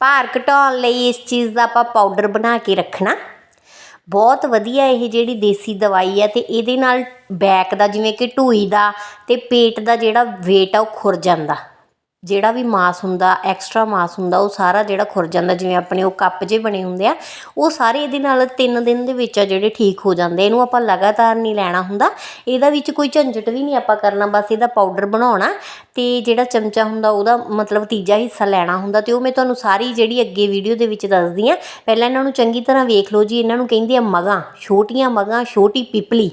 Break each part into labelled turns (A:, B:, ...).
A: ਭਾਰ ਘਟਾਉਣ ਲਈ ਇਸ ਚੀਜ਼ ਦਾ ਆਪਾਂ ਪਾਊਡਰ ਬਣਾ ਕੇ ਰੱਖਣਾ। ਬਹੁਤ ਵਧੀਆ ਇਹ ਜਿਹੜੀ ਦੇਸੀ ਦਵਾਈ ਹੈ ਤੇ ਇਹਦੇ ਨਾਲ ਬੈਕ ਦਾ ਜਿਵੇਂ ਕਿ ਢੂਈ ਦਾ ਤੇ ਪੇਟ ਦਾ ਜਿਹੜਾ weight ਆ ਉਹ ਖੁਰ ਜਾਂਦਾ। ਜਿਹੜਾ ਵੀ ਮਾਸ ਹੁੰਦਾ ਐਕਸਟਰਾ ਮਾਸ ਹੁੰਦਾ, ਉਹ ਸਾਰਾ ਜਿਹੜਾ ਖੁਰ ਜਾਂਦਾ, ਜਿਵੇਂ ਆਪਣੇ ਉਹ ਕੱਪ ਜੇ ਬਣੇ ਹੁੰਦੇ ਆ, ਉਹ ਸਾਰੇ ਇਹਦੇ ਨਾਲ ਤਿੰਨ ਦਿਨ ਦੇ ਵਿੱਚ ਆ ਜਿਹੜੇ ਠੀਕ ਹੋ ਜਾਂਦੇ ਇਹਨੂੰ ਆਪਾਂ ਲਗਾਤਾਰ ਨਹੀਂ ਲੈਣਾ ਹੁੰਦਾ। ਇਹਦਾ ਵਿੱਚ ਕੋਈ ਝੰਜਟ ਵੀ ਨਹੀਂ ਆਪਾਂ ਕਰਨਾ, ਬਸ ਇਹਦਾ ਪਾਊਡਰ ਬਣਾਉਣਾ ਤੇ ਜਿਹੜਾ ਚਮਚਾ ਹੁੰਦਾ, ਉਹਦਾ ਮਤਲਬ ਤੀਜਾ ਹਿੱਸਾ ਲੈਣਾ ਹੁੰਦਾ ਤੇ ਉਹ ਮੈਂ ਤੁਹਾਨੂੰ ਸਾਰੀ ਜਿਹੜੀ ਅੱਗੇ ਵੀਡੀਓ ਦੇ ਵਿੱਚ ਦੱਸਦੀ ਆ। ਪਹਿਲਾਂ ਇਹਨਾਂ ਨੂੰ ਚੰਗੀ ਤਰ੍ਹਾਂ ਵੇਖ ਲਓ ਜੀ, ਇਹਨਾਂ ਨੂੰ ਕਹਿੰਦੇ ਆ ਮਗਾਂ, ਛੋਟੀਆਂ ਮਗਾਂ, ਛੋਟੀ ਪਿਪਲੀ।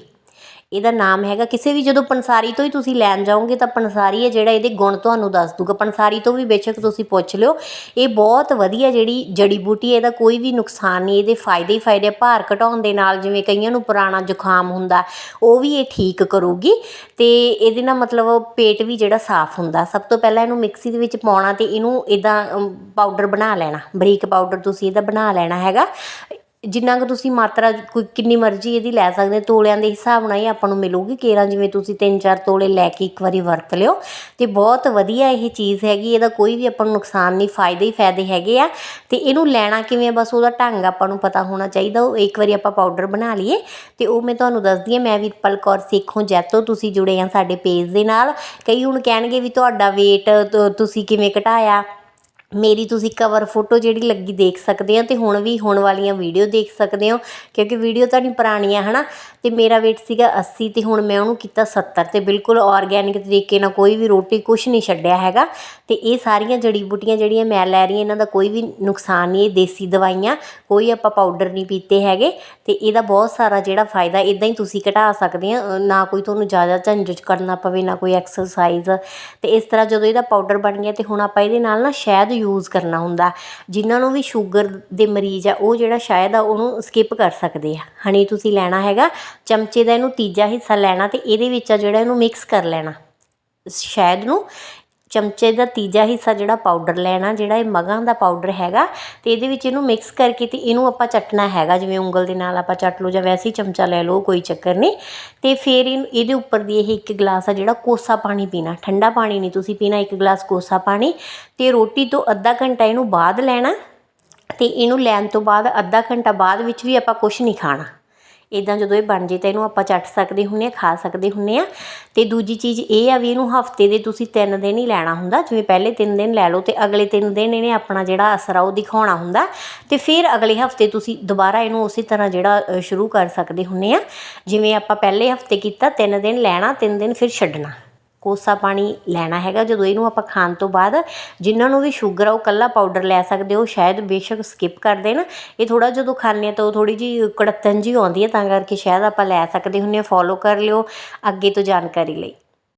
A: ਇਹਦਾ ਨਾਮ ਹੈਗਾ, ਕਿਸੇ ਵੀ ਜਦੋਂ ਪੰਸਾਰੀ ਤੋਂ ਹੀ ਤੁਸੀਂ ਲੈਣ ਜਾਓਗੇ ਤਾਂ ਪੰਸਾਰੀ ਹੈ ਜਿਹੜਾ ਇਹਦੇ ਗੁਣ ਤੁਹਾਨੂੰ ਦੱਸ ਦੂਗਾ। ਪੰਸਾਰੀ ਤੋਂ ਵੀ ਬੇਸ਼ੱਕ ਤੁਸੀਂ ਪੁੱਛ ਲਿਓ, ਇਹ ਬਹੁਤ ਵਧੀਆ ਜਿਹੜੀ ਜੜੀ ਬੂਟੀ ਹੈ, ਇਹਦਾ ਕੋਈ ਵੀ ਨੁਕਸਾਨ ਨਹੀਂ, ਇਹਦੇ ਫਾਇਦੇ ਹੀ ਫਾਇਦੇ ਭਾਰ ਘਟਾਉਣ ਦੇ ਨਾਲ ਜਿਵੇਂ ਕਈਆਂ ਨੂੰ ਪੁਰਾਣਾ ਜ਼ੁਕਾਮ ਹੁੰਦਾ, ਉਹ ਵੀ ਇਹ ਠੀਕ ਕਰੂਗੀ। ਤੇ ਇਹਦੇ ਨਾਲ ਮਤਲਬ ਪੇਟ ਵੀ ਜਿਹੜਾ ਸਾਫ਼ ਹੁੰਦਾ। ਸਭ ਤੋਂ ਪਹਿਲਾਂ ਇਹਨੂੰ ਮਿਕਸੀ ਦੇ ਵਿੱਚ ਪਾਉਣਾ ਤੇ ਇਹਨੂੰ ਇਦਾਂ ਪਾਊਡਰ ਬਣਾ ਲੈਣਾ। ਬਰੀਕ ਪਾਊਡਰ ਤੁਸੀਂ ਇਹਦਾ ਬਣਾ ਲੈਣਾ ਹੈਗਾ। ਜਿੰਨਾ ਕੁ ਤੁਸੀਂ ਮਾਤਰਾ ਕੋਈ ਕਿੰਨੀ ਮਰਜ਼ੀ ਇਹਦੀ ਲੈ ਸਕਦੇ ਤੋਲਿਆਂ ਦੇ ਹਿਸਾਬ ਨਾਲ ਹੀ ਆਪਾਂ ਨੂੰ ਮਿਲੂਗੀ। ਕੇਰਾਂ ਜਿਵੇਂ ਤੁਸੀਂ 3-4 ਤੋਲੇ ਲੈ ਕੇ ਇੱਕ ਵਾਰੀ ਵਰਤ ਲਿਓ। ਤੇ ਬਹੁਤ ਵਧੀਆ ਇਹ ਚੀਜ਼ ਹੈਗੀ ਇਹਦਾ ਕੋਈ ਵੀ ਆਪਾਂ ਨੂੰ ਨੁਕਸਾਨ ਨਹੀਂ ਫਾਇਦੇ ਹੀ ਫਾਇਦੇ ਹੈਗੇ ਆ। ਤੇ ਇਹਨੂੰ ਲੈਣਾ ਕਿਵੇਂ ਆ, ਬਸ ਉਹਦਾ ਢੰਗ ਆਪਾਂ ਨੂੰ ਪਤਾ ਹੋਣਾ ਚਾਹੀਦਾ। ਉਹ ਇੱਕ ਵਾਰੀ ਆਪਾਂ ਪਾਊਡਰ ਬਣਾ ਲਈਏ ਤੇ ਉਹ ਮੈਂ ਤੁਹਾਨੂੰ ਦੱਸਦੀ ਹਾਂ ਮੈਂ ਵੀਰਪਲ ਕੌਰ ਸੇਖੋਂ ਜੈਤੋ ਤੁਸੀਂ ਜੁੜੇ ਆ ਸਾਡੇ ਪੇਜ ਦੇ ਨਾਲ। ਕਈ ਹੁਣ ਕਹਿਣਗੇ ਵੀ ਤੁਹਾਡਾ weight ਤੁਸੀਂ ਕਿਵੇਂ ਘਟਾਇਆ? ਮੇਰੀ ਤੁਸੀਂ ਕਵਰ ਫੋਟੋ ਜਿਹੜੀ ਲੱਗੀ ਦੇਖ ਸਕਦੇ ਹੋ ਤੇ ਹੁਣ ਵੀ ਹੁਣ ਵਾਲੀਆਂ ਵੀਡੀਓ ਦੇਖ ਸਕਦੇ ਹੋ, ਕਿਉਂਕਿ ਵੀਡੀਓ ਤਾਂ ਨਹੀਂ ਪੁਰਾਣੀਆਂ, ਹਨਾ? ਤੇ ਮੇਰਾ weight ਸੀਗਾ 80 ਤੇ ਹੁਣ ਮੈਂ ਉਹਨੂੰ ਕੀਤਾ 70 ਤੇ ਬਿਲਕੁਲ ਆਰਗੈਨਿਕ ਤਰੀਕੇ ਨਾਲ ਕੋਈ ਵੀ ਰੋਟੀ ਕੁਝ ਨਹੀਂ ਛੱਡਿਆ ਹੈਗਾ। ਤੇ ਇਹ ਸਾਰੀਆਂ ਜੜੀ ਬੂਟੀਆਂ ਜਿਹੜੀਆਂ ਮੈਂ ਲੈ ਰਹੀ ਹਾਂ, ਇਹਨਾਂ ਦਾ ਕੋਈ ਵੀ ਨੁਕਸਾਨ ਨਹੀਂ, ਇਹ ਦੇਸੀ ਦਵਾਈਆਂ, ਕੋਈ ਆਪਾਂ ਪਾਊਡਰ ਨਹੀਂ ਪੀਤੇ ਹੈਗੇ। ਤੇ ਇਹਦਾ ਬਹੁਤ ਸਾਰਾ ਜਿਹੜਾ ਫਾਇਦਾ ਇਦਾਂ ਹੀ ਤੁਸੀਂ ਘਟਾ ਸਕਦੇ ਆ ਨਾ ਕੋਈ ਤੁਹਾਨੂੰ ਜ਼ਿਆਦਾ ਝੰਜਟ ਕਰਨਾ ਪਵੇ, ਨਾ ਕੋਈ ਐਕਸਰਸਾਈਜ਼ ਤੇ ਇਸ ਤਰ੍ਹਾਂ ਜਦੋਂ ਇਹਦਾ ਪਾਊਡਰ ਬਣ ਗਿਆ ਤੇ ਹੁਣ ਆਪਾਂ ਇਹਦੇ ਨਾਲ ਨਾ ਸ਼ਹਿਦ ਯੂਜ਼ ਕਰਨਾ ਹੁੰਦਾ। ਜਿਨ੍ਹਾਂ ਨੂੰ ਵੀ ਸ਼ੂਗਰ ਦੇ ਮਰੀਜ਼ ਆ, ਉਹ ਜਿਹੜਾ ਸ਼ਾਇਦ ਆ, ਉਹਨੂੰ ਸਕਿਪ ਕਰ ਸਕਦੇ ਆ। ਹਣੀ ਤੁਸੀਂ ਲੈਣਾ ਹੈਗਾ, ਚਮਚੇ ਦਾ ਇਹਨੂੰ ਤੀਜਾ ਹਿੱਸਾ ਲੈਣਾ ਤੇ ਇਹਦੇ ਵਿੱਚ ਆ ਜਿਹੜਾ ਇਹਨੂੰ ਮਿਕਸ ਕਰ ਲੈਣਾ। ਸ਼ਹਿਦ ਨੂੰ ਚਮਚੇ ਦਾ ਤੀਜਾ ਹਿੱਸਾ ਜਿਹੜਾ ਪਾਊਡਰ ਲੈਣਾ, ਜਿਹੜਾ ਇਹ ਮਗਾਂ ਦਾ ਪਾਊਡਰ ਹੈਗਾ, ਤੇ ਇਹਦੇ ਵਿੱਚ ਇਹਨੂੰ ਮਿਕਸ ਕਰਕੇ ਤੇ ਇਹਨੂੰ ਆਪਾਂ ਚੱਟਣਾ ਹੈਗਾ, ਜਿਵੇਂ ਉਂਗਲ ਦੇ ਨਾਲ ਆਪਾਂ ਚੱਟ ਲਓ ਜਾਂ ਵੈਸੇ ਹੀ ਚਮਚਾ ਲੈ ਲਓ, ਕੋਈ ਚੱਕਰ ਨਹੀਂ। ਤੇ ਫਿਰ ਇਹਨੂੰ, ਇਹਦੇ ਉੱਪਰ ਦੀ ਇਹ ਇੱਕ ਗਲਾਸ ਆ ਜਿਹੜਾ ਕੋਸਾ ਪਾਣੀ ਪੀਣਾ, ਠੰਡਾ ਪਾਣੀ ਨਹੀਂ ਤੁਸੀਂ ਪੀਣਾ, ਇੱਕ ਗਲਾਸ ਕੋਸਾ ਪਾਣੀ। ਤੇ ਰੋਟੀ ਤੋਂ ਅੱਧਾ ਘੰਟਾ ਇਹਨੂੰ ਬਾਅਦ ਲੈਣਾ, ਤੇ ਇਹਨੂੰ ਲੈਣ ਤੋਂ ਬਾਅਦ ਅੱਧਾ ਘੰਟਾ ਬਾਅਦ ਵਿੱਚ ਵੀ ਆਪਾਂ ਕੁਝ ਨਹੀਂ ਖਾਣਾ। ਇਦਾਂ ਜਦੋਂ ਇਹ ਬਣ ਜੇ ਤਾਂ ਇਹਨੂੰ ਆਪਾਂ ਚੱਟ ਸਕਦੇ ਹੁੰਨੇ ਆ, ਖਾ ਸਕਦੇ ਹੁੰਨੇ ਆ। ਤੇ ਦੂਜੀ ਚੀਜ਼ ਇਹ ਆ ਵੀ ਇਹਨੂੰ ਹਫ਼ਤੇ ਦੇ ਤੁਸੀਂ 3 ਦਿਨ ਹੀ ਲੈਣਾ ਹੁੰਦਾ। ਜਿਵੇਂ ਪਹਿਲੇ 3 ਦਿਨ ਲੈ ਲਓ ਤੇ ਅਗਲੇ 3 ਦਿਨ ਇਹਨੇ ਆਪਣਾ ਜਿਹੜਾ ਅਸਰ ਆ ਉਹ ਦਿਖਾਉਣਾ ਹੁੰਦਾ। ਤੇ ਫਿਰ ਅਗਲੇ ਹਫ਼ਤੇ ਤੁਸੀਂ ਦੁਬਾਰਾ ਇਹਨੂੰ ਉਸੇ ਤਰ੍ਹਾਂ ਜਿਹੜਾ ਸ਼ੁਰੂ ਕਰ ਸਕਦੇ ਹੁੰਨੇ ਆ। ਜਿਵੇਂ ਆਪਾਂ ਪਹਿਲੇ ਹਫ਼ਤੇ ਕੀਤਾ 3 ਦਿਨ ਲੈਣਾ 3 ਦਿਨ ਫਿਰ ਛੱਡਣਾ। ਕੋਸਾ ਪਾਣੀ ਲੈਣਾ ਹੈਗਾ। ਜਦੋਂ ਇਹਨੂੰ ਆਪਾਂ ਖਾਣ ਤੋਂ ਬਾਅਦ ਜਿਨ੍ਹਾਂ ਨੂੰ ਵੀ ਸ਼ੂਗਰ ਆ, ਉਹ ਕੱਲਾ ਪਾਊਡਰ ਲੈ ਸਕਦੇ ਹੋ ਸ਼ਾਇਦ ਬੇਸ਼ੱਕ ਸਕਿਪ ਕਰ ਦੇਣ। ਇਹ ਥੋੜਾ ਜਦੋਂ ਖਾਂਦੇ ਆ ਤਾਂ ਉਹ ਥੋੜੀ ਜੀ ਕੜਤਨ ਜੀ ਆਉਂਦੀ ਹੈ ਤਾਂ ਕਰਕੇ ਸ਼ਾਇਦ ਆਪਾਂ ਲੈ ਸਕਦੇ ਹੁੰਨੇ ਆ ਫੋਲੋ ਕਰ ਲਿਓ ਅੱਗੇ ਤੋਂ ਜਾਣਕਾਰੀ ਲਈ।